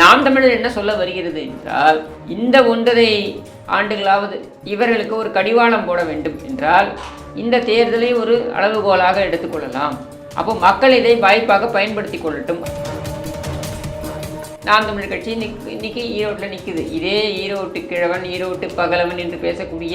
நாம் தமிழர் என்ன சொல்ல வருகிறது என்றால் இந்த ஒன்றரை ஆண்டுகளாவது இவர்களுக்கு ஒரு கடிவாளம் போட வேண்டும் என்றால் இந்த தேர்தலை ஒரு அளவுகோலாக எடுத்துக்கொள்ளலாம். அப்போ மக்கள் இதை வாய்ப்பாக பயன்படுத்தி கொள்ளட்டும். நாம் தமிழர் கட்சி இன்னைக்கு ஈரோட்டில் நிற்குது இதே ஈரோட்டு கிழவன் ஈரோட்டு பகலவன் என்று பேசக்கூடிய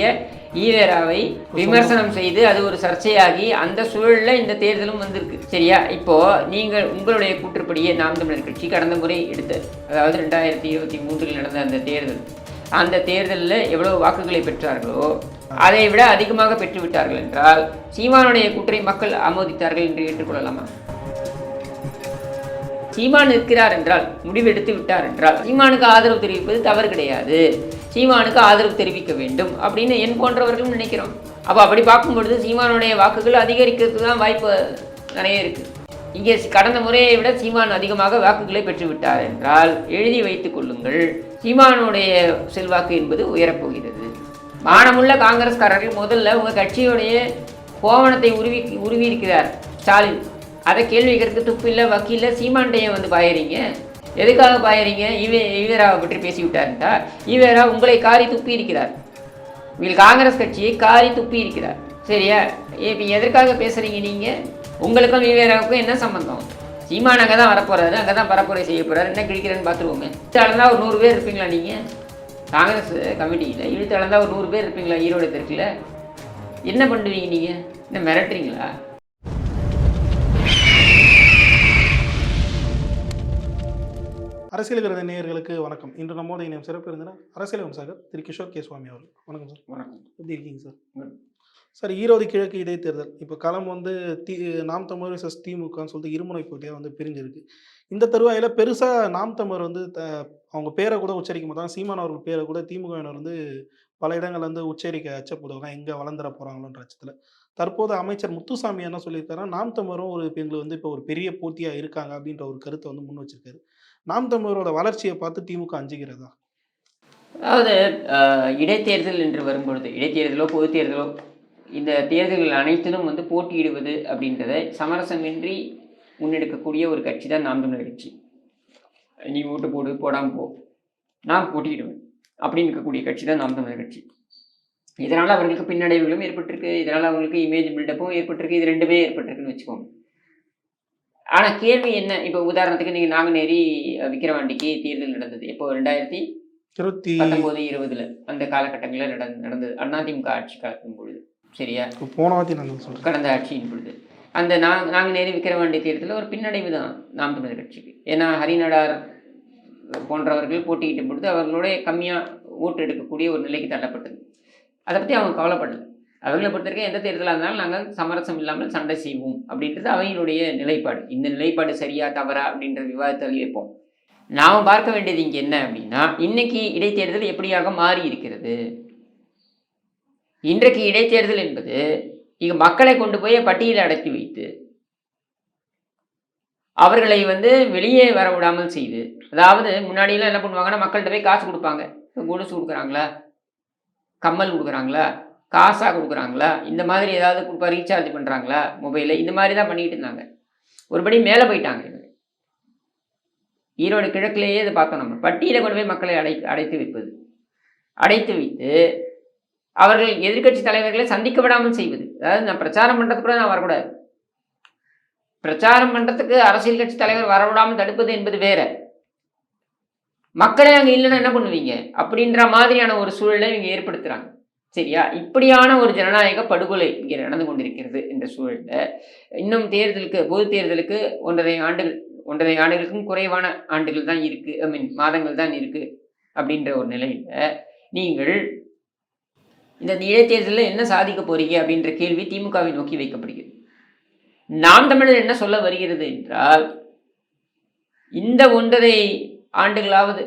ஈவேராவை விமர்சனம் செய்து அது ஒரு சர்ச்சையாகி அந்த சூழலில் இந்த தேர்தலும் வந்திருக்கு. சரியா? இப்போ நீங்கள் உங்களுடைய கூற்றுப்படியே நாம் தமிழர் கட்சி கடந்த முறை எடுத்த அதாவது ரெண்டாயிரத்தி இருபத்தி மூன்றில் நடந்த அந்த தேர்தல் அந்த தேர்தலில் எவ்வளவு வாக்குகளை பெற்றார்களோ அதை விட அதிகமாக பெற்றுவிட்டார்கள் என்றால் சீமானுடைய கூற்றை மக்கள் ஆமோதித்தார்கள் என்று ஏற்றுக்கொள்ளலாமா? சீமான் இருக்கிறார் என்றால் முடிவெடுத்து விட்டார் என்றால் சீமானுக்கு ஆதரவு தெரிவிப்பது தவறு கிடையாது. சீமானுக்கு ஆதரவு தெரிவிக்க வேண்டும் அப்படின்னு என் போன்றவர்களும் நினைக்கிறோம். அப்போ அப்படி பார்க்கும்பொழுது சீமானுடைய வாக்குகள் அதிகரிக்கிறதுக்கு தான் வாய்ப்பு நிறைய இருக்குது இங்கே கடந்த முறையை விட சீமான் அதிகமாக வாக்குகளை பெற்றுவிட்டார் என்றால் எழுதி வைத்துக் கொள்ளுங்கள். சீமானுடைய செல்வாக்கு என்பது உயரப்போகிறது. மானமுள்ள காங்கிரஸ்காரர்கள் முதல்ல உங்கள் கட்சியுடைய கோவணத்தை உருவி உருவி இருக்கிறார். ஸ்டாலின். அதை கேள்வி கேட்கறதுக்கு துப்பு இல்லை வக்கீல சீமாண்டையை வந்து பாயறீங்க. எதுக்காக பாயறீங்க? ஈவே ஈவேராவை பற்றி பேசி ஈவேரா உங்களை காரி துப்பி இருக்கிறார். நீங்கள் காங்கிரஸ் கட்சியை காரி துப்பி இருக்கிறார். சரியா? இப்போ எதற்காக பேசுகிறீங்க நீங்கள் உங்களுக்கும் ஈவேராவுக்கும் என்ன சம்மந்தம் சீமான் அங்கே தான் வரப்போகிறாரு அங்கே தான் பரப்புரை செய்ய போகிறாரு என்ன கிழிக்கிறேன்னு பார்த்துருவோங்க இழுத்து ஒரு நூறு பேர் இருப்பீங்களா நீங்கள் காங்கிரஸ் கமிட்டியில் இழுத்து ஒரு நூறு பேர் இருப்பீங்களா? ஈரோடு தெற்கில் என்ன பண்ணுவீங்க நீங்கள் என்ன மிரட்டுறீங்களா? அரசியல் கருத நேயர்களுக்கு வணக்கம். இன்று நம்மோட இணையம் சிறப்பு இருந்தால் அரசியல் விமர்சகர் திரு கிஷோர் கே சுவாமி அவர்கள். வணக்கம் சார். வணக்கம். எப்படி இருக்கீங்க சார். சார் ஈரோடு கிழக்கு இடைத்தேர்தல். இப்போ களம் வந்து தி நாம் தமிழர் விசஸ் திமுகன்னு சொல்லிட்டு இருமுனை போட்டியாக வந்து பிரிஞ்சிருக்கு. இந்த தருவாயில் பெருசாக நாம் தமிழர் வந்து த அவங்க பேரை கூட உச்சரிக்க மாட்டாங்க. சீமான் அவர்கள் பேரை கூட திமுகவினர் வந்து பல இடங்கள்ல வந்து உச்சரிக்க அச்சப்படுவாங்க. எங்கே வளர்ந்துட போகிறாங்களோன்ற அச்சத்தில். தற்போது அமைச்சர் முத்துசாமி என்ன சொல்லியிருக்காருன்னா நாம் தமிழரும் ஒரு எங்களுக்கு வந்து இப்போ ஒரு பெரிய போட்டியாக இருக்காங்க அப்படின்ற ஒரு கருத்தை வந்து முன் வச்சிருக்காரு. நாம் தமிழரோட வளர்ச்சியை பார்த்து திமுக அஞ்சுகிறதா? அதாவது இடைத்தேர்தல் என்று வரும்பொழுது இடைத்தேர்தலோ பொது தேர்தலோ இந்த தேர்தல்கள் அனைத்திலும் வந்து போட்டியிடுவது அப்படின்றத சமரசமின்றி முன்னெடுக்கக்கூடிய ஒரு கட்சி தான் நாம் தமிழர் கட்சி. நீ ஓட்டு போடு போடாமல் போ. நான் போட்டியிடுவேன். அப்படின்னு இருக்கக்கூடிய கட்சி தான் நாம் தமிழர் கட்சி. இதனால் அவர்களுக்கு பின்னடைவுகளும் ஏற்பட்டிருக்கு. இதனால் அவங்களுக்கு இமேஜ் பில்டப்பும் ஏற்பட்டிருக்கு. இது ரெண்டுமே ஏற்பட்டிருக்குன்னு வச்சுக்கோங்க. ஆனால் கேள்வி என்ன? இப்போ உதாரணத்துக்கு நீங்கள் நாங்குநேரி விக்கிரவாண்டிக்கு தேர்தல் நடந்தது. இப்போ ரெண்டாயிரத்தி இருபத்தி பத்தொன்பது இருபதுல அந்த காலகட்டங்களில் நடந்து நடந்தது. அதிமுக ஆட்சி காலத்தின் பொழுது. சரியா? போன கடந்த ஆட்சியின் பொழுது. அந்த நாங் நாங்கள் நேரு விக்கிரவாண்டி தேர்தலில் ஒரு பின்னடைவு தான் நாம் தமிழர் கட்சிக்கு. ஏன்னா ஹரிநடார் போன்றவர்கள் போட்டியிட்ட பொழுது அவர்களோட கம்மியாக ஓட்டு எடுக்கக்கூடிய ஒரு நிலைக்கு தள்ளப்பட்டது. அதை பற்றி அவங்க கவலைப்படல. அவர்களை பொறுத்தவரைக்கும் எந்த தேர்தலாக இருந்தாலும் நாங்கள் சமரசம் இல்லாமல் சண்டை செய்வோம் அப்படின்றது அவங்களுடைய நிலைப்பாடு. இந்த நிலைப்பாடு சரியா தவறா அப்படின்ற விவாதத்தை இருப்போம். வைப்போம் நாம் பார்க்க வேண்டியது இங்கே என்ன அப்படின்னா இன்னைக்கு இடைத்தேர்தல் எப்படியாக மாறி இருக்கிறது? இன்றைக்கு இடைத்தேர்தல் என்பது இங்க மக்களை கொண்டு போய் பட்டியலை அடக்கி வைத்து அவர்களை வந்து வெளியே வர விடாமல் செய்து அதாவது முன்னாடியெல்லாம் என்ன பண்ணுவாங்கன்னா மக்கள்கிட்ட போய் காசு கொடுப்பாங்க. கொலுசு கொடுக்குறாங்களா? கம்மல் கொடுக்குறாங்களா? காசாக கொடுக்குறாங்களா? இந்த மாதிரி ஏதாவது கொடுப்பா ரீசார்ஜ் பண்ணுறாங்களா மொபைலில் இந்த மாதிரி தான் பண்ணிக்கிட்டு இருந்தாங்க. ஒருபடி மேலே போயிட்டாங்க இவங்க. ஈரோடு கிழக்கிலேயே இதை பார்த்தோம் நம்ம. பட்டியலை கொண்டு போய் மக்களை அடை அடைத்து வைப்பது. அடைத்து வைத்து அவர்கள் எதிர்க்கட்சி தலைவர்களை சந்திக்க விடாமல் செய்வது. அதாவது நான் பிரச்சாரம் பண்ணுறதுக்கு கூட நான் வரக்கூடாது. பிரச்சாரம் பண்ணுறதுக்கு அரசியல் கட்சி தலைவர் வரவிடாமல் தடுப்பது என்பது வேற. மக்களே அங்கே இல்லைன்னா என்ன பண்ணுவீங்க? அப்படின்ற மாதிரியான ஒரு சூழலை இவங்க ஏற்படுத்துகிறாங்க சரியா? இப்படியான ஒரு ஜனநாயக படுகொலை இங்கே நடந்து கொண்டிருக்கிறது என்ற சூழலில் இன்னும் தேர்தலுக்கு பொது தேர்தலுக்கு ஒன்றரை ஆண்டுகள் ஒன்றரை ஆண்டுகளுக்கும் குறைவான ஆண்டுகள் தான் இருக்கு ஐ மீன் மாதங்கள் தான் இருக்கு அப்படின்ற ஒரு நிலையில நீங்கள் இந்த இடைத்தேர்தலில் என்ன சாதிக்க போறீங்க அப்படின்ற கேள்வி திமுகவை நோக்கி வைக்கப்படுகிறது. நாம் தமிழர் என்ன சொல்ல வருகிறது என்றால் இந்த ஒன்றரை ஆண்டுகளாவது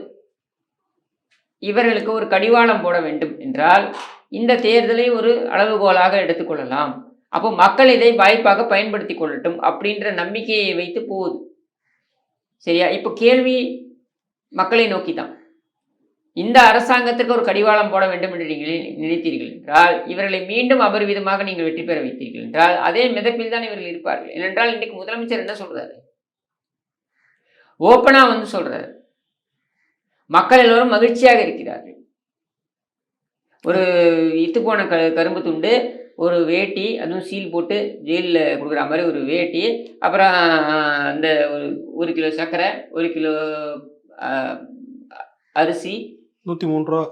இவர்களுக்கு ஒரு கடிவாளம் போட வேண்டும் என்றால் இந்த தேர்தலை ஒரு அளவுகோலாக எடுத்துக்கொள்ளலாம். அப்போ மக்கள் இதை வாய்ப்பாக பயன்படுத்தி கொள்ளட்டும் அப்படின்ற நம்பிக்கையை வைத்து போகுது சரியா? இப்போ கேள்வி மக்களை நோக்கி தான் இந்த அரசாங்கத்திற்கு ஒரு கடிவாளம் போட வேண்டும் என்று நீங்கள் நினைத்தீர்கள் என்றால் இவர்களை மீண்டும் அபரிவிதமாக நீங்கள் வெற்றி பெற வைத்தீர்கள் என்றால் அதே மிதப்பில் தான் இவர்கள் இருப்பார்கள். ஏனென்றால் இன்றைக்கு முதலமைச்சர் என்ன சொல்றாரு? ஓப்பனாக வந்து சொல்றாரு. மக்கள் எல்லோரும் மகிழ்ச்சியாக இருக்கிறார்கள். ஒரு இத்து போன க கரும்பு துண்டு ஒரு வேட்டி அதுவும் சீல் போட்டு ஜெயிலில் கொடுக்குற மாதிரி ஒரு வேட்டி அப்புறம் அந்த ஒரு ஒரு கிலோ சர்க்கரை ஒரு கிலோ அரிசி. நூற்றி மூணு ரூபா.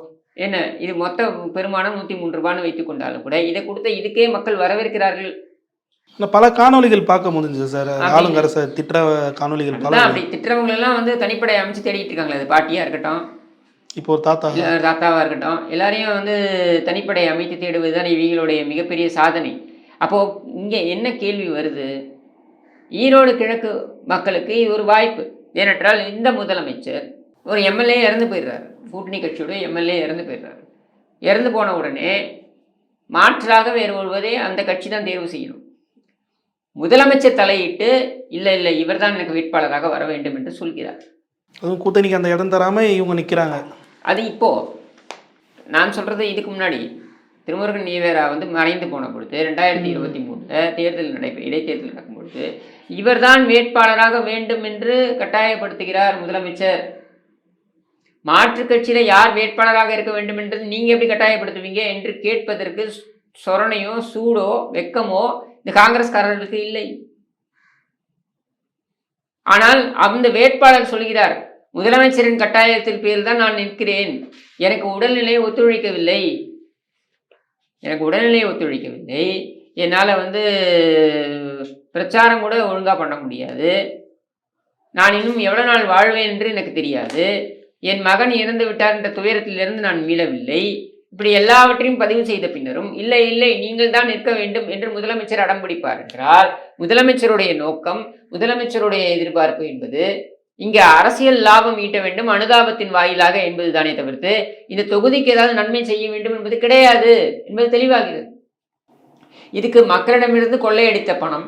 என்ன? இது மொத்த பெருமானம் நூற்றி மூணு ரூபான்னு வைத்துக் கொண்டாலும் கூட இதை கொடுத்த இதுக்கே மக்கள் வரவேற்கிறார்கள். பல காணொளிகள் பார்க்க முடிஞ்சது சார். அப்படி- ஆளுங்கரசை திட்டுற காணொளிகள் பல அப்படி திட்டுறவங்க எல்லாம் வந்து தனிப்படை அமைச்சு தேடிட்டு இருக்காங்களே அது பாட்டியா இருக்கட்டும் இப்போ ஒரு தாத்தா. தாத்தாவா இருக்கட்டும் எல்லாரையும் வந்து தனிப்படை அமைத்து தேடுவது தான் இவங்களுடைய மிகப்பெரிய சாதனை. அப்போ இங்க என்ன கேள்வி வருது? ஈரோடு கிழக்கு மக்களுக்கு இது ஒரு வாய்ப்பு. ஏனென்றால் இந்த முதலமைச்சர் ஒரு எம்எல்ஏ இறந்து போயிடுறாரு. கூட்டணி கட்சியோட எம்எல்ஏ இறந்து போயிடுறாரு. இறந்து போன உடனே மாற்றாக வேறு ஒருவரை அந்த கட்சி தான் தேர்வு செய்யணும். முதலமைச்சர் தலையிட்டு இல்லை இல்லை இவர்தான் எனக்கு வேட்பாளராக வர வேண்டும் என்று சொல்கிறார். அதுவும் கூட்டணிக்கு அந்த இடம் தராம இவங்க நிற்கிறாங்க அது இப்போ நான் சொல்றது இதுக்கு முன்னாடி. திருமுருகன் ஈவேரா வந்து மறைந்து போன பொழுது ரெண்டாயிரத்தி இருபத்தி மூணுல தேர்தல் நடைபெற இடைத்தேர்தல் நடக்கும் பொழுது இவர்தான் வேட்பாளராக வேண்டும் என்று கட்டாயப்படுத்துகிறார் முதலமைச்சர். மாற்றுக் கட்சியில யார் வேட்பாளராக இருக்க வேண்டும் என்று நீங்க எப்படி கட்டாயப்படுத்துவீங்க? என்று கேட்பதற்கு சொரணையோ சூடோ வெக்கமோ இந்த காங்கிரஸ்காரர்களுக்கு இல்லை. ஆனால் அந்த வேட்பாளர் சொல்கிறார் முதலமைச்சரின் கட்டாயத்தின் பேரில் தான் நான் நிற்கிறேன். எனக்கு உடல்நிலை ஒத்துழைக்கவில்லை. எனக்கு உடல்நிலை ஒத்துழைக்கவில்லை. என்னால் வந்து பிரச்சாரம் கூட ஒழுங்காக பண்ண முடியாது. நான் இன்னும் எவ்வளோ நாள் வாழ்வேன் என்று எனக்கு தெரியாது. என் மகன் இறந்து விட்டார் என்ற துயரத்திலிருந்து நான் மீளவில்லை. இப்படி எல்லாவற்றையும் பதிவு செய்த பின்னரும் இல்லை இல்லை நீங்கள் தான் நிற்க வேண்டும் என்று முதலமைச்சர் அடம் பிடிப்பார் என்றால் முதலமைச்சருடைய நோக்கம் முதலமைச்சருடைய எதிர்பார்ப்பு என்பது இங்கே அரசியல் லாபம் ஈட்ட வேண்டும் அனுதாபத்தின் வாயிலாக என்பது தானே தவிர்த்து இந்த தொகுதிக்கு ஏதாவது நன்மை செய்ய வேண்டும் என்பது கிடையாது என்பது தெளிவாகிறது. இதுக்கு மக்களிடமிருந்து கொள்ளையடித்த பணம்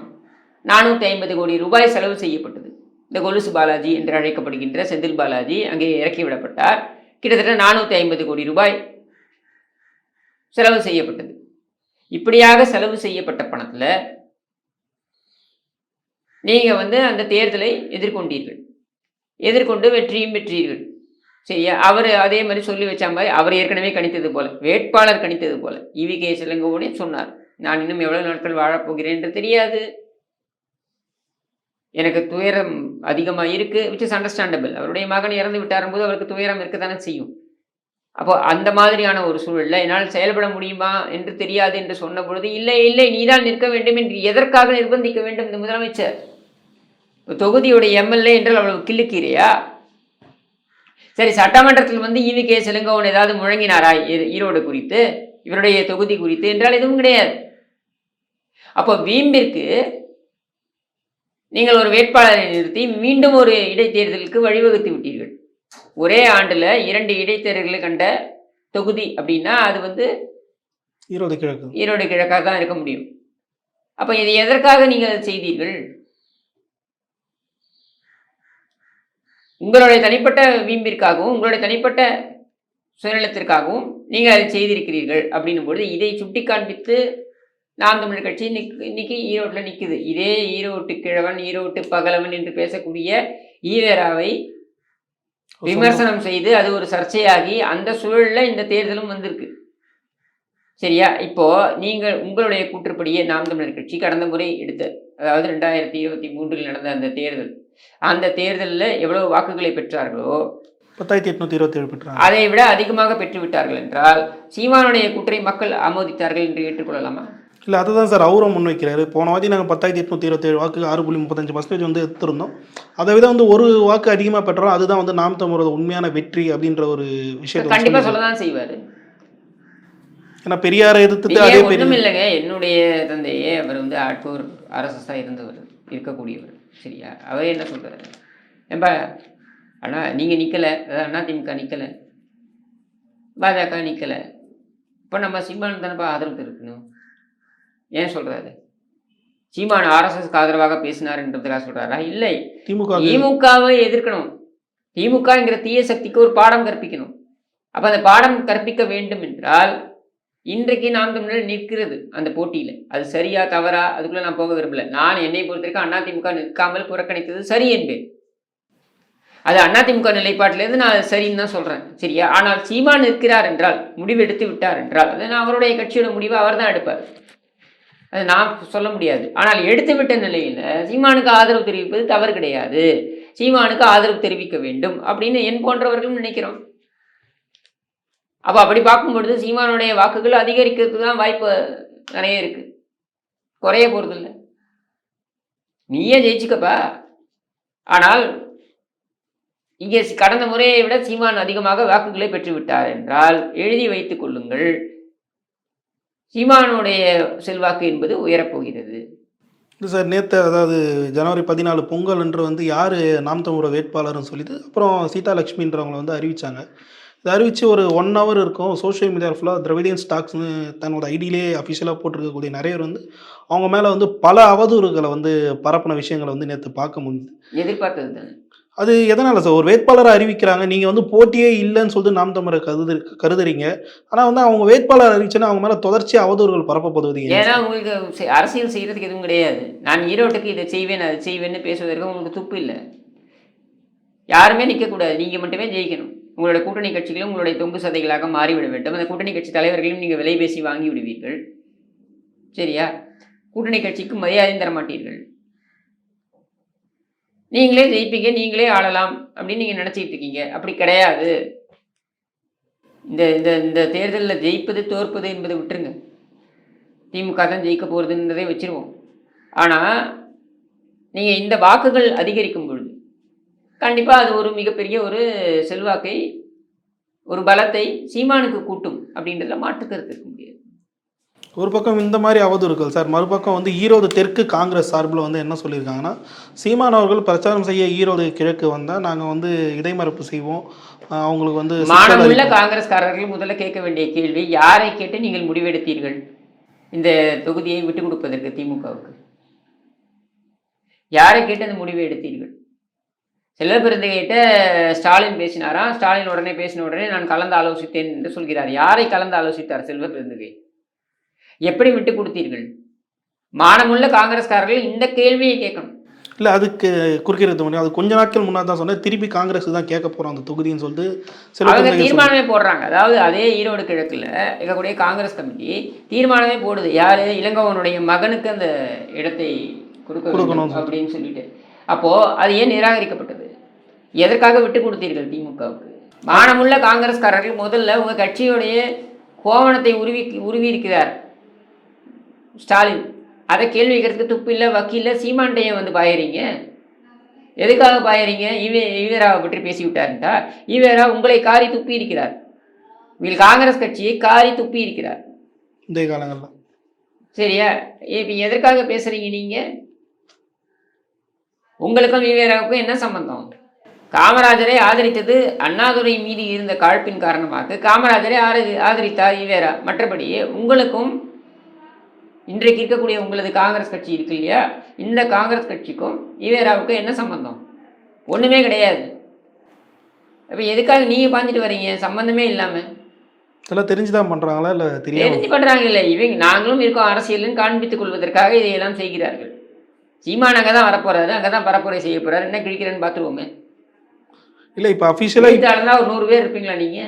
நானூற்றி ஐம்பது கோடி ரூபாய் செலவு செய்யப்பட்டது. இந்த கொலுசு பாலாஜி என்று அழைக்கப்படுகின்ற செந்தில் பாலாஜி அங்கே இறக்கி விடப்பட்டார் கிட்டத்தட்ட நானூற்றி ஐம்பது கோடி ரூபாய் செலவு செய்யப்பட்டது. இப்படியாக செலவு செய்யப்பட்ட பணத்தில் நீங்கள் வந்து அந்த தேர்தலை எதிர்கொண்டீர்கள். எதிர்கொண்டு வெற்றியும் பெற்றீர்கள். சரியா? அவர் அதே மாதிரி சொல்லி வச்ச மாதிரி அவர் ஏற்கனவே கணித்தது போல வேட்பாளர் கணித்தது போல. இவி கே சிலங்கோடே சொன்னார் நான் இன்னும் எவ்வளவு நாட்கள் வாழப்போகிறேன் என்று தெரியாது. எனக்கு துயரம் அதிகமாக இருக்கு விச் இஸ் அண்டர்ஸ்டாண்டபிள் அவருடைய மகன் இறந்து விட்டாரும் போது அவருக்கு துயரம் இருக்கத்தானே செய்யும். அப்போ அந்த மாதிரியான ஒரு சூழலில் என்னால் செயல்பட முடியுமா என்று தெரியாது என்று சொன்ன பொழுது இல்லை இல்லை நீதான் நிற்க வேண்டும் என்று எதற்காக நிர்பந்திக்க வேண்டும்? இந்த முதலமைச்சர். தொகுதியுடைய எம்எல்ஏ என்றால் அவ்வளவு கிள்ளுக்கீரையா? சரி சட்டமன்றத்தில் வந்து ஈவி கே சிலங்கோவன் ஏதாவது முழங்கினாரா ஈரோடு குறித்து? இவருடைய தொகுதி குறித்து என்றால் எதுவும் கிடையாது. அப்போ வீம்பிற்கு நீங்கள் ஒரு வேட்பாளரை நிறுத்தி மீண்டும் ஒரு இடைத்தேர்தலுக்கு வழிவகுத்து விட்டீர்கள். ஒரே ஆண்டுல இரண்டு இடைத்தேர்தல்களை கண்ட தொகுதி அப்படின்னா அது வந்து ஈரோடு கிழக்கு. ஈரோடு கிழக்காக தான் இருக்க முடியும். அப்போ இது எதற்காக நீங்கள் அதை செய்தீர்கள்? உங்களுடைய தனிப்பட்ட வீம்பிற்காகவும் உங்களுடைய தனிப்பட்ட சுயநலத்திற்காகவும் நீங்கள் அதை செய்திருக்கிறீர்கள் அப்படின்னும் பொழுது இதை சுட்டி காண்பித்து நாம் தமிழர் கட்சி இன்னைக்கு இன்னைக்கு ஈரோட்டில் நிற்குது இதே ஈரோட்டு கிழவன் ஈரோட்டு பகலவன் என்று பேசக்கூடிய ஈவேராவை விமர்சனம் செய்து அது ஒரு சர்ச்சையாகி அந்த சூழல்ல இந்த தேர்தலும் வந்திருக்கு. சரியா? இப்போ நீங்கள் உங்களுடைய கூற்றுப்படியே நாம் தமிழர் கட்சி கடந்த முறை எடுத்த அதாவது ரெண்டாயிரத்தி இருபத்தி மூன்றில் நடந்த அந்த தேர்தல் அந்த தேர்தலில் எவ்வளவு வாக்குகளை பெற்றார்களோ பத்தாயிரத்தி எட்நூத்தி இருபத்தி ஏழு அதை விட அதிகமாக பெற்று விட்டார்கள் என்றால் சீமானுடைய கூற்றை மக்கள் ஆமோதித்தார்கள் என்று ஏற்றுக்கொள்ளலாமா? இல்லை அதுதான் சார் அவரும் முன்வைக்கிறாரு போன வாட்டி நாங்கள் பத்தாயிரத்தி எட்நூத்தி இருபத்தேழு வாக்கு ஆறு புள்ளி முப்பத்தஞ்சு பர்சன்டேஜ் வந்து எடுத்திருந்தோம். அதை விட வந்து ஒரு வாக்கு அதிகமாக பெற்றோம். அதுதான் வந்து நாம் தமிழரோட உண்மையான வெற்றி அப்படின்ற ஒரு விஷயத்தை கண்டிப்பா வந்து சொல்லதான் செய்வாரு. ஏன்னா பெரியாரை எதிர்த்துட்டு நீங்க அதே பெரிய இல்லைங்க. என்னுடைய தந்தையே அவர் வந்து ஆட்கூர் அரசா இருந்தவர் இருக்கக்கூடியவர். சரியா? அவர் என்ன சொல்றாரு? ஏன்பா அண்ணா நீங்க நிக்கல. அதாவது அண்ணா திமுக நிக்கல. பாஜக நிக்கல. இப்போ நம்ம சீமான் தானப்பா ஆதரவு இருக்கணும் ஏன் சொல்றாரு சீமான் ஆர்எஸ்எஸ்க்கு ஆதரவாக பேசினார்ன்றதுக்காக சொல்றாரா? இல்லை. திமுக திமுகவை எதிர்க்கணும். திமுகங்கிற தீய சக்திக்கு ஒரு பாடம் கற்பிக்கணும். அப்ப அந்த பாடம் கற்பிக்க வேண்டும் என்றால் இன்றைக்கு நாம் தமிழர் நிற்கிறது அந்த போட்டியில. அது சரியா தவறா? அதுக்குள்ள நான் போக விரும்பல. நான் என்னை பொறுத்த வரைக்கும் அண்ணா திமுக நிற்காமல் புறக்கணித்தது சரி என்பேன் அது அதிமுக நிலைப்பாட்டிலேருந்து நான் சரின்னு தான் சொல்கிறேன் சரியா? ஆனால் சீமான் இருக்கிறார் என்றால் முடிவு எடுத்து விட்டார் என்றால் அது நான் அவருடைய கட்சியோட முடிவை அவர் தான் எடுப்பார். அது நான் சொல்ல முடியாது. ஆனால் எடுத்து விட்ட நிலையில் சீமானுக்கு ஆதரவு தெரிவிப்பது தவறு கிடையாது. சீமானுக்கு ஆதரவு தெரிவிக்க வேண்டும் அப்படின்னு என் போன்றவர்களும் நினைக்கிறோம். அப்போ அப்படி பார்க்கும்பொழுது சீமானுடைய வாக்குகள் அதிகரிக்கிறதுக்கு தான் வாய்ப்பு நிறைய இருக்கு. குறைய போகிறதில்ல நீயே ஜெயிச்சுக்கப்பா. ஆனால் இங்கே கடந்த முறையை விட சீமான் அதிகமாக வாக்குகளை பெற்றுவிட்டார் என்றால் எழுதி வைத்துக் கொள்ளுங்கள். சீமானுடைய செல்வாக்கு என்பது உயரப்போகிறது. சார் நேற்று அதாவது ஜனவரி பதினாலு பொங்கல் என்று வந்து யார் நாம் தமிழோட வேட்பாளர்னு சொல்லிட்டு அப்புறம் சீதாலட்சுமின்றவங்கள வந்து அறிவிச்சாங்க. இதை அறிவித்து ஒரு ஒன் ஹவர் இருக்கும். சோஷியல் மீடியா ஃபுல்லாக திரவிடியன் ஸ்டாக்ஸ்னு தன்னோட ஐடியிலே அஃபிஷியலாக போட்டிருக்கக்கூடிய நிறைய பேர் வந்து அவங்க மேலே வந்து பல அவதூறுகளை வந்து பரப்பின விஷயங்களை வந்து நேற்று பார்க்க முடியுது எதிர்பார்த்தது தானே? அது எதனால் சார்? ஒரு வேட்பாளரை அறிவிக்கிறாங்க நீங்கள் வந்து போட்டியே இல்லைன்னு சொல்லிட்டு நாம் தமிழரை கருது கருதுறீங்க. ஆனால் வந்து அவங்க வேட்பாளர் அறிவிச்சுன்னா அவங்க மேலே தொடர்ச்சியாக அவதூறுகள் பரப்பப்படுவது ஏன் ஏன்னா உங்களுக்கு அரசியல் செய்யறதுக்கு எதுவும் கிடையாது. நான் ஈரோட்டுக்கு இதை செய்வேன் அதை செய்வேன்னு பேசுவதற்கு உங்களுக்கு துப்பு இல்லை. யாருமே நிற்கக்கூடாது நீங்கள் மட்டுமே ஜெயிக்கணும். உங்களோட கூட்டணி கட்சிகளும் உங்களுடைய தொங்கு சதைகளாக மாறிவிட வேண்டும். அந்த கூட்டணி கட்சி தலைவர்களையும் நீங்கள் விலை பேசி வாங்கி விடுவீர்கள். சரியா? கூட்டணி கட்சிக்கு மரியாதையும் தர மாட்டீர்கள். நீங்களே ஜெயிப்பீங்க நீங்களே ஆளலாம் அப்படின்னு நீங்கள் நினச்சிக்கிட்டு இருக்கீங்க. அப்படி கிடையாது. இந்த இந்த இந்த தேர்தலில் ஜெயிப்பது தோற்பது என்பதை விட்டுருங்க. திமுக தான் ஜெயிக்க போகிறதுன்றதை வச்சிருவோம். ஆனால் நீங்கள் இந்த வாக்குகள் அதிகரிக்கும் பொழுது கண்டிப்பாக அது ஒரு மிகப்பெரிய ஒரு செல்வாக்கை ஒரு பலத்தை சீமானுக்கு கூட்டும் அப்படின்றதுல மாற்றுக்கருத்து இருக்க. முடியாது ஒரு பக்கம் இந்த மாதிரி அவதூறுகள் சார் மறுபக்கம் வந்து ஈரோடு தெற்கு காங்கிரஸ் சார்பில் வந்து என்ன சொல்லியிருக்காங்கன்னா சீமான் அவர்கள் பிரச்சாரம் செய்ய ஈரோடு கிழக்கு வந்தால் நாங்கள் வந்து இடைமறுப்பு செய்வோம். அவங்களுக்கு வந்து அளிப்போம். காங்கிரஸ்காரர்கள் முதல்ல கேட்க வேண்டிய கேள்வி யாரை கேட்டு நீங்கள் முடிவெடுத்தீர்கள்? இந்த தொகுதியை விட்டு கொடுப்பதற்கு திமுகவுக்கு. யாரை கேட்டு அந்த முடிவை எடுத்தீர்கள்? செல்வபிறந்தகிட்ட ஸ்டாலின் பேசினாராம் ஸ்டாலின் உடனே பேசின உடனே நான் கலந்து ஆலோசித்தேன் என்று சொல்கிறார். யாரை கலந்து ஆலோசித்தார் செல்வபிறந்தகை எப்படி விட்டு கொடுத்தீர்கள்? மானமுள்ள காங்கிரஸ்காரர்கள் இந்த கேள்வியை கேட்கணும். இல்லை அதுக்கு குறுக்கிறது முடியும் அது கொஞ்ச நாட்கள் முன்னாடி தான் சொன்னேன். திருப்பி காங்கிரஸ் தான் கேட்க போகிறோம் அந்த தொகுதின்னு சொல்லிட்டு சில அவங்க தீர்மானமே போடுறாங்க. அதாவது அதே ஈரோடு கிழக்குல இருக்கக்கூடிய காங்கிரஸ் கமிட்டி தீர்மானமே போடுது. யாரு? இளங்கவனுடைய மகனுக்கு அந்த இடத்தை கொடுக்க வேண்டும் கொடுக்கணும்னு சொல்லி. அப்படின்னு சொல்லிட்டு. அப்போ அது ஏன் நிராகரிக்கப்பட்டது? எதற்காக விட்டு கொடுத்தீர்கள் திமுகவுக்கு? மானமுள்ள காங்கிரஸ்காரர்கள் முதல்ல உங்க கட்சியுடைய கோவணத்தை உருவி உருவி இருக்கிறார். ஸ்டாலின் அதை கேள்வி கேட்கறதுக்கு துப்பு இல்லை வக்கீல்ல சீமாண்டையும் வந்து பாயறீங்க. எதுக்காக பாயறீங்க? ஈவே ஈவேராவை பற்றி பேசி விட்டாருண்டா ஈவேரா உங்களை காரி துப்பி இருக்கிறார். உங்கள் காங்கிரஸ் கட்சியை காரி துப்பி இருக்கிறார். இந்த காலங்களில். சரியா? இப்போ எதற்காக பேசுறீங்க நீங்க? உங்களுக்கும் ஈவேராவுக்கும் என்ன சம்பந்தம்? காமராஜரை ஆதரித்தது அண்ணாதுரை மீது இருந்த காழ்ப்பின் காரணமாக காமராஜரை ஆதரி ஆதரித்தார் ஈவேரா. மற்றபடி உங்களுக்கும் இன்றைக்கு இருக்கக்கூடிய உங்களது காங்கிரஸ் கட்சி இருக்கு இல்லையா? இந்த காங்கிரஸ் கட்சிக்கும் ஈவேராவுக்கும் என்ன சம்பந்தம்? ஒன்றுமே கிடையாது. அப்போ எதுக்காக நீங்கள் பாஞ்சிட்டு வர்றீங்க சம்பந்தமே இல்லாமல் இதெல்லாம் தெரிஞ்சு தான் பண்ணுறாங்களா இல்லை தெரியாம? தெரிஞ்சு பண்றாங்க இல்லை. இவங்க நாங்களும் இருக்கோம். அரசியல்னு காண்பித்துக் கொள்வதற்காக இதையெல்லாம் செய்கிறார்கள். சீமான் அங்கே தான் வரப்போறாரு. அங்கே தான் பரப்புரை செய்ய போறாரு. என்ன கிழிக்கிறேன்னு பார்த்துருவோமே இல்லை இப்போ அஃபிஷியலாக எழுத்தாளர்னா ஒரு நூறு பேர் இருப்பீங்களா நீங்க?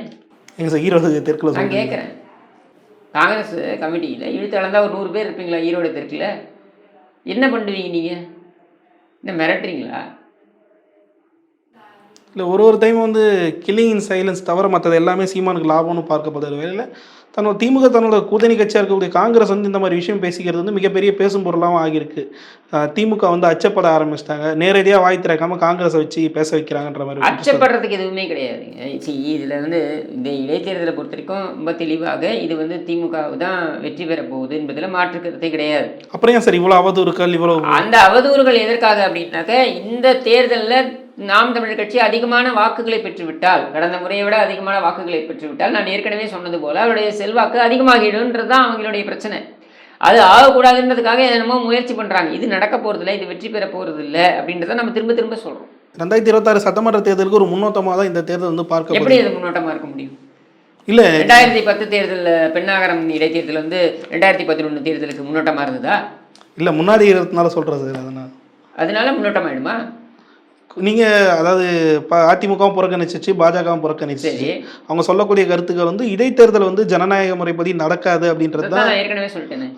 எங்கள் சார் ஈரோடு தெற்கில் நான் கேட்குறேன் காங்கிரஸ் கமிட்டியில் இழுத்தாளர்ந்தா ஒரு நூறு பேர் இருப்பீங்களா ஈரோடு தெற்கில் என்ன பண்ணுவீங்க நீங்கள் என்ன மிரட்டுறீங்களா? இல்லை ஒரு ஒரு டைம் வந்து கில்லிங் இன் சைலன்ஸ் தவிர மற்றது எல்லாமே சீமானுக்கு லாபம்னு பார்க்கப்படுற வேலையில் தன்னோட திமுக தன்னோட கூட்டணி கட்சியாக இருக்கக்கூடிய காங்கிரஸ் வந்து இந்த மாதிரி விஷயம் பேசிக்கிறது வந்து மிகப்பெரிய பேசும் பொருளாகவும் ஆகியிருக்கு. திமுக வந்து அச்சப்பட ஆரம்பிச்சிட்டாங்க. நேரடியாக வாய் திறக்காம காங்கிரஸை வச்சு பேச வைக்கிறாங்கன்ற மாதிரி. அச்சப்படுறதுக்கு எதுவுமே கிடையாதுங்க சி இதில் வந்து இந்த இடைத்தேர்தலை பொறுத்த வரைக்கும் ரொம்ப தெளிவாக இது வந்து திமுக தான் வெற்றி பெற போகுது என்பதில் மாற்று கருத்தே கிடையாது. அப்புறம் ஏன் சார் இவ்வளோ அவதூறுக்கள் இவ்வளோ அந்த அவதூறுகள் எதற்காக அப்படின்னாக்க இந்த தேர்தலில் நாம் தமிழர் கட்சி அதிகமான வாக்குகளை பெற்றுவிட்டால் கடந்த முறையை விட அதிகமான வாக்குகளை பெற்றுவிட்டால் நான் ஏற்கனவே சொன்னது போல அவருடைய செல்வாக்கு அதிகமாகிடும்ன்றது தான் அவங்களுடைய பிரச்சனை. அது ஆகக்கூடாதுன்றதுக்காக என்னமோ முயற்சி பண்ணுறாங்க இது நடக்க போகிறதில்ல இது வெற்றி பெற போகிறதில்ல அப்படின்றத நம்ம திரும்ப திரும்ப சொல்கிறோம் ரெண்டாயிரத்தி இருபத்தாறு சட்டமன்ற தேர்தலுக்கு ஒரு முன்னோட்டமாக தான் இந்த தேர்தல் வந்து எப்படி பார்க்கப்படுது அது முன்னோட்டமாக இருக்க முடியும்? இல்லை ரெண்டாயிரத்தி பத்து தேர்தலில் பெண்ணாகரம் இடைத்தேர்தல் வந்து ரெண்டாயிரத்தி பதினொன்று தேர்தலுக்கு முன்னோட்டமாக இருந்ததா? இல்லை முன்னாடி இருபத்தினால சொல்கிறது அதனால். அதனால முன்னோட்டமாயிடுமா? நீங்க அதாவது அதிமுகவும் புறக்கணிச்சிச்சு பாஜகவும் புறக்கணிச்சிச்சு. அவங்க சொல்லக்கூடிய கருத்துக்கள் வந்து இடைத்தேர்தல் வந்து ஜனநாயக முறைப்படி நடக்காது அப்படின்றது தான்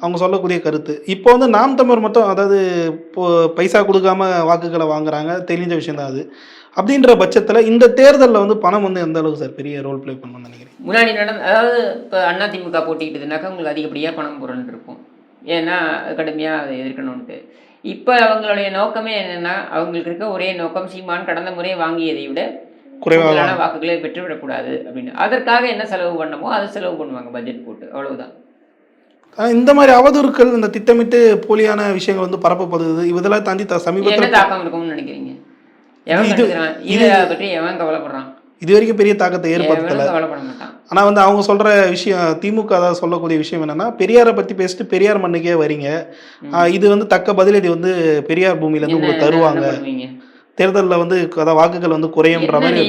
அவங்க சொல்லக்கூடிய கருத்து. இப்போ வந்து நாம் தமிழர் மட்டும் அதாவது பைசா கொடுக்காம வாக்குகளை வாங்குறாங்க தெரிஞ்ச விஷயம் தான் அது. அப்படின்ற பட்சத்தில் இந்த தேர்தலில் வந்து பணம் வந்து எந்த அளவுக்கு சார் பெரிய ரோல் ப்ளே பண்ணணும்னு நினைக்கிறேன்? முன்னாடி நடந்த அதாவது இப்போ அதிமுக போட்டிக்கிட்டதுனாக்கா உங்களுக்கு அதிகப்படியாக பணம் பொருள் இருக்கும். ஏன்னா கடுமையாக அதை எதிர்க்கணும்ன்ட்டு. இப்போ அவங்களுடைய நோக்கமே என்னென்னா அவங்களுக்கு இருக்க ஒரே நோக்கம் சீமான் கடந்த முறை வாங்கியதை விட கூடுதலான வாக்குகளை பெற்றுவிடக்கூடாது அப்படின்னு. அதற்காக என்ன செலவு பண்ணமோ அதை செலவு பண்ணுவாங்க பட்ஜெட் போட்டு. அவ்வளவுதான். இந்த மாதிரி அவதூறுக்கள் இந்த திட்டமிட்டு போலியான விஷயங்கள் வந்து பரப்பப்படுது. இதெல்லாம் தாண்டி சமீபத்தில் தாக்கம் இருக்கும்னு நினைக்கிறீங்க? எவன் இது- இதை பற்றி எவன் கவலைப்படுறான்? இது வரைக்கும் பெரிய தாக்கத்தை ஏற்படுத்தலை. ஆனால் வந்து அவங்க சொல்கிற விஷயம் திமுக அதாவது சொல்லக்கூடிய விஷயம் என்னன்னா பெரியாரை பற்றி பேசிட்டு பெரியார் மண்ணுக்கே வரீங்க. இது வந்து தக்க பதிலடி வந்து பெரியார் பூமியிலேருந்து என்ன- உங்களுக்கு தருவாங்க? தேர்தலில் வந்து அதாவது வாக்குகள் வந்து குறையுன்ற மாதிரி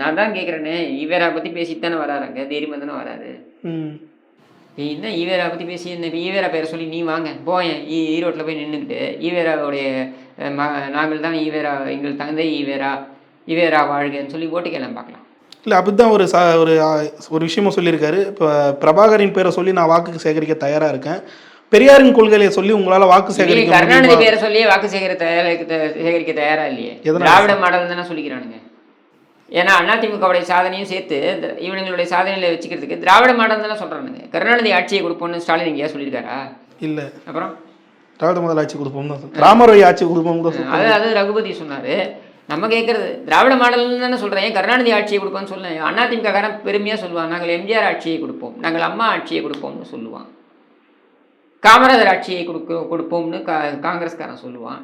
நான் தான் கேட்குறேனே ஈவேரா பற்றி பேசிட்டு தானே வராருங்க தைரியமாக தானே வராரு ம். நீ என்ன ஈவேரா பற்றி பேசி என்ன ஈவேரா பேரை சொல்லி நீ வாங்க. போயேன் ஈ ஈரோட்டில் போய் நின்றுக்கிட்டு ஈவேராவுடைய ம நாங்கள் தான் ஈவேரா எங்கள் தந்தை ஈவேரா ஈவேரா வாழ்கன்னு சொல்லி ஓட்டு கேளம் பார்க்கலாம். இல்லை அப்படிதான் ஒரு ச ஒரு ஒரு விஷயமும் சொல்லியிருக்காரு. இப்போ பிரபாகரின் பேரை சொல்லி நான் வாக்கு சேகரிக்க தயாராக இருக்கேன். பெரியாரின் கொள்கையை சொல்லி உங்களால் வாக்கு சேகரிக்க கருணாநிதி? பேரை சொல்லியே வாக்கு சேகர தயாரிக்க சேகரிக்க தயாரா இல்லையே? திராவிட மாடல் தானே சொல்லிக்கிறானுங்க. ஏன்னா அதிமுகவுடைய சாதனையும் சேர்த்து இவனுங்களுடைய சாதனையில வச்சுக்கிறதுக்கு திராவிட மாடல் தானே சொல்றானுங்க. கருணாநிதி ஆட்சியை கொடுப்போம்னு ஸ்டாலின் எங்கேயா சொல்லியிருக்காரா? இல்லை. அப்புறம்? திராவிட முதல் ஆட்சி கொடுப்போம் தான் ராமர் ஆட்சி கொடுப்போம். அது அது ரகுபதி சொன்னாரு. நம்ம கேட்கறது திராவிட மாடல்னு தானே சொல்றேன். ஏன் கருணாநிதி ஆட்சியை கொடுப்போம்னு சொல்லேன் அதிமுக காரன் பெருமையா சொல்லுவான் நாங்கள் எம்ஜிஆர் ஆட்சியை கொடுப்போம். நாங்கள் அம்மா ஆட்சியை கொடுப்போம்னு சொல்லுவான் காமராஜர் ஆட்சியை கொடுக்க கொடுப்போம்னு கா காங்கிரஸ்காரன் சொல்லுவான்.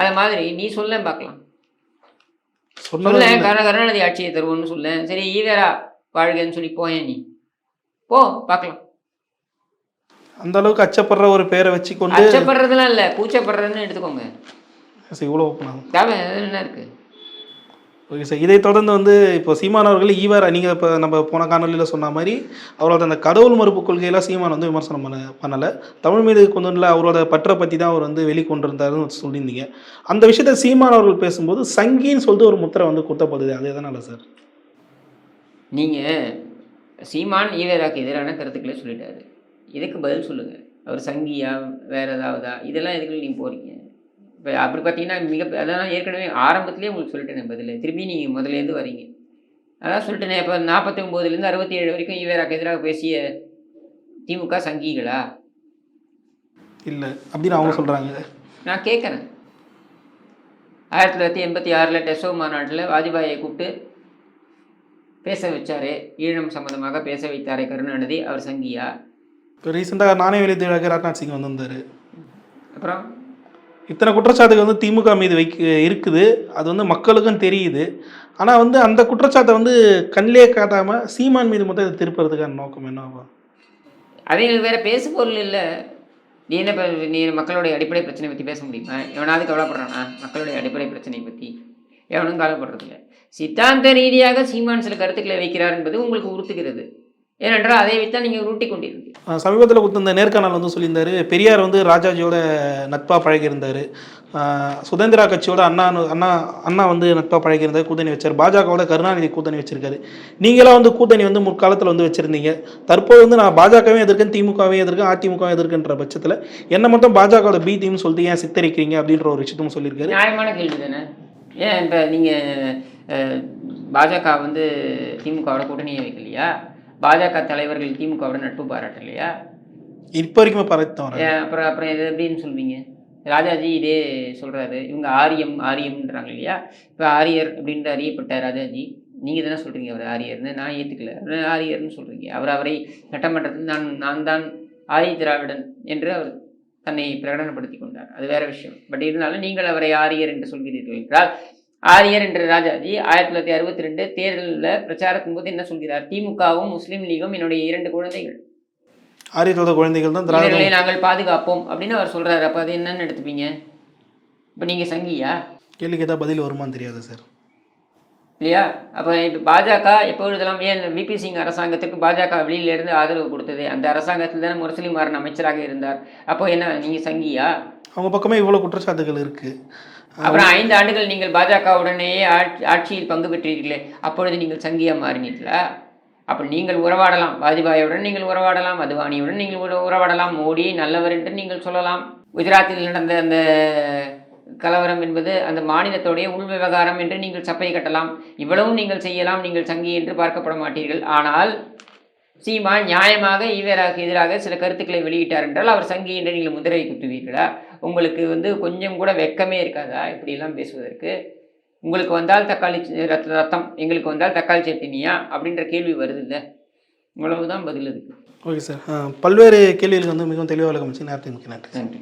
அது மாதிரி. நீ சொல்ல பார்க்கலாம். சொல்ல கருணா கருணாநிதி ஆட்சியை தருவோம்னு சொல்ல சரி ஈவேரா வாழ்கன்னு சொல்லி போயேன் நீ. போ பார்க்கலாம். அந்த அளவுக்கு அச்சப்படுற ஒரு பேரை வச்சு கொண்டு அச்சப்படுறதுலாம் இல்லை. கூச்சப்படுறதுன்னு எடுத்துக்கோங்க. இவ்வளோ ஓப்பன் ஆகும். தேவை என்ன இருக்கு? ஓகே சார் இதை தொடர்ந்து வந்து இப்போ சீமான் அவர்கள் ஈவர் நீங்கள் இப்போ நம்ம போன காணொலியில் சொன்ன மாதிரி அவரோட அந்த கடவுள் மறுப்பு கொள்கையெல்லாம் சீமான் வந்து விமர்சனம் பண்ண பண்ணலை. தமிழ் மீது கொண்டு அவரோட பற்றை பற்றி தான் அவர் வந்து வெளிக்கொண்டு இருந்தாருன்னு சொல்லியிருந்தீங்க. அந்த விஷயத்த சீமான் அவர்கள் பேசும்போது சங்கின்னு சொல்லிட்டு ஒரு முத்திரை வந்து குத்தப்படுது. அது எதனால சார் நீங்கள் சீமான் ஈவேராக்கு எதிரான கருத்துக்களை சொல்லிட்டாரு. இதுக்கு பதில் சொல்லுங்கள் அவர் சங்கியா வேறு ஏதாவதா? இதெல்லாம் எதுக்கு நீங்கள் போகிறீங்க இப்போ அப்படி பார்த்தீங்கன்னா மிக அதான் ஏற்கனவே ஆரம்பத்திலே உங்களுக்கு சொல்லிட்டேன் பதில். திரும்பி நீங்கள் முதல்லேருந்து வரீங்க. அதான் சொல்லிட்டேனே இப்போ நாற்பத்தி ஒம்போதுலேருந்து அறுபத்தி ஏழு வரைக்கும் ஈவேராக்கு எதிராக பேசிய திமுக சங்கிகளா? இல்லை அப்படின்னு அவங்க சொல்கிறாங்க நான் கேட்குறேன் ஆயிரத்தி தொள்ளாயிரத்தி எண்பத்தி ஆறில் டெசோ மாநாட்டில் வாஜ்பாயை கூப்பிட்டு பேச வச்சாரு ஈழம் சம்பந்தமாக பேச வைத்தாரே கருணாநிதி அவர் சங்கியா? இப்போ ரீசெண்டாக நானே வெளியீடு ராஜ்நாத் சிங் வந்திருந்தார். அப்புறம்? இத்தனை குற்றச்சாட்டுகள் வந்து திமுக மீது வைக்க இருக்குது. அது வந்து மக்களுக்கும் தெரியுது. ஆனால் வந்து அந்த குற்றச்சாட்டை வந்து கண்ணிலே காட்டாமல் சீமான் மீது மட்டும் இதை திருப்புறதுக்கான நோக்கம் என்னவா அவங்களுக்கு வேற பேச பொருள் இல்லை. நீ என்ன நீ மக்களுடைய அடிப்படை பிரச்சனை பற்றி பேச முடியுமா? எவனாவது கவலைப்படுறானா? மக்களுடைய அடிப்படை பிரச்சனை பற்றி எவனும் கவலைப்படுறதில்ல. சித்தாந்த ரீதியாக சீமான் சில கருத்துக்களை வைக்கிறார் என்பது உங்களுக்கு உறுத்துகிறது. ஏனென்றால் அதை வைத்தான் நீங்கள் உருட்டி கொண்டிருந்தீங்க சமீபத்தில் கொடுத்த நேர்காணல் வந்து சொல்லியிருந்தாரு. பெரியார் வந்து ராஜாஜியோட நட்பாக பழகியிருந்தார். சுதந்திரா கட்சியோட அண்ணா அண்ணா அண்ணா வந்து நட்பாக பழகியிருந்தார் கூட்டணி வச்சார். பாஜகவோட கருணாநிதி கூட்டணி வச்சிருக்காரு. நீங்களாம் வந்து கூட்டணி வந்து முற்காலத்தில் வந்து வச்சுருந்தீங்க. தற்போது வந்து நான் பாஜகவே எதிர்க்கேன் திமுகவே எதிர்க்கேன் அதிமுகவே எதிர்க்குன்ற பட்சத்தில் என்ன மட்டும் பாஜகவோட பி டீம்னு சொல்லிட்டு ஏன் சித்தரிக்கிறீங்க அப்படின்ற ஒரு விஷயத்தையும் சொல்லியிருக்காரு. நியாயமான கேள்வி தானே? ஏன் இப்போ நீங்கள் பாஜக வந்து திமுகவோட கூட்டணியை வைக்கலையா? பாஜக தலைவர்கள் திமுகவோட நட்பு பாராட்டலையா இப்போ வரைக்குமே ஏன் அப்புறம் அப்புறம் இது எப்படின்னு சொல்வீங்க? ராஜாஜி இதே சொல்கிறாரு இவங்க ஆரியம் ஆரியம்ன்றாங்க இல்லையா? இப்போ ஆரியர் அப்படின்ற அறியப்பட்ட ராஜாஜி. நீங்கள் தானே சொல்கிறீங்க அவர் ஆரியர்னு. நான் ஏற்றுக்கல ஆரியர்னு சொல்கிறீங்க அவர் அவரை சட்டமன்றத்தில் நான் நான் தான் ஆரிய திராவிடன் என்று அவர் தன்னை பிரகடனப்படுத்தி கொண்டார். அது வேற விஷயம். பட் இருந்தாலும் நீங்கள் அவரை ஆரியர் என்று சொல்கிறீர்கள் என்றால் ஆரியர் என்ற ராஜாஜி ஆயிரத்தி தொள்ளாயிரத்தி அறுபத்தி ரெண்டு தேர்தலில் பிரச்சாரத்தின் போது என்ன சொல்கிறார்? திமுகவும் முஸ்லீம் லீகும் என்னுடைய இரண்டு குழந்தைகள். ஆரியத்தோட குழந்தைகள் தான் திராவிட இவர்களை நாங்கள் பாதுகாப்போம் அப்படின்னு அவர் சொல்றாரு. அப்ப அது என்னன்னு எடுத்துப்பீங்க? இப்போ நீங்க சங்கியா? கேள்விக்கு ஏதாவது பதில் வருமான்னு தெரியாது சார். இல்லையா? அப்போ இப்போ பாஜக எப்பொழுதெல்லாம் ஏன் விபி சிங் அரசாங்கத்துக்கு பாஜக வெளியிலிருந்து ஆதரவு கொடுத்தது? அந்த அரசாங்கத்தில் தானே முரசொலி மாறன் அமைச்சராக இருந்தார். அப்போ என்ன நீங்க சங்கியா? அவங்க பக்கமே இவ்வளோ குற்றச்சாட்டுகள் இருக்குது அப்புறம் ஐந்து ஆண்டுகள் நீங்கள் பாஜகவுடனேயே ஆட்சி ஆட்சியில் பங்கு பெற்றீர்களே அப்பொழுது நீங்கள் சங்கியாக மாறினீர்களா? அப்போ நீங்கள் உறவாடலாம் வாஜ்பாயுடன் நீங்கள் உறவாடலாம் அத்வானியுடன் நீங்கள் உறவாடலாம் மோடி நல்லவர் என்று நீங்கள் சொல்லலாம். குஜராத்தில் நடந்த அந்த கலவரம் என்பது அந்த மாநிலத்தோடைய உள் விவகாரம் என்று நீங்கள் சப்பை கட்டலாம். இவ்வளவும் நீங்கள் செய்யலாம் நீங்கள் சங்கி என்று பார்க்கப்பட மாட்டீர்கள். ஆனால் சீமான் நியாயமாக ஈவேராவுக்கு எதிராக சில கருத்துக்களை வெளியிட்டார் என்றால் அவர் சங்கி என்று நீங்கள் முதிரை குத்துவீர்களா? உங்களுக்கு வந்து கொஞ்சம் கூட வெக்கமே இருக்காதா? இப்படியெல்லாம் பேசுவதற்கு. உங்களுக்கு வந்தால் தக்காளி ரத்த ரத்தம் எங்களுக்கு வந்தால் தக்காளி சட்னியா? அப்படின்ற கேள்வி வருது இல்லை இவ்வளவுதான் பதில் இருக்கு. Okay sir. பல்வேறு கேள்விகளுக்கு வந்து மிகவும் தெளிவாக விளக்கம் நேரத்துக்கு நன்றி.